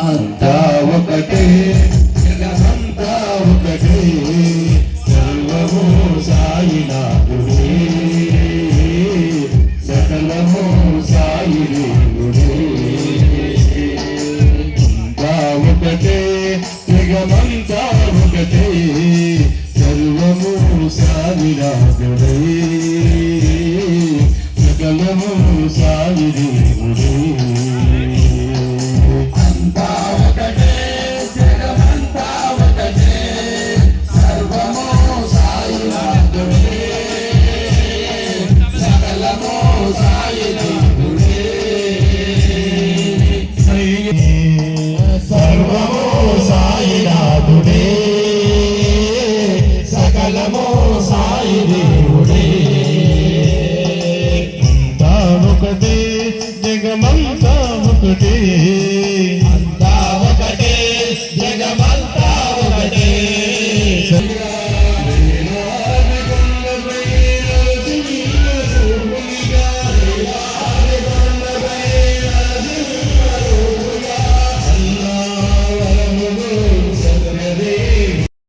అంతా ఒకటే జగమంతా ఒకటే సర్వము సాయినాథుడే. సకలము సాయి అంతా ఒకటే జగమంతా ఒకటే సర్వము సాయినాథుడే. సకలము సాయి దేవుడే సర్వము సాయినాథుడే సకలము సాయి దేవుడే అంతా ఒకటే జగమంతా ఒకటే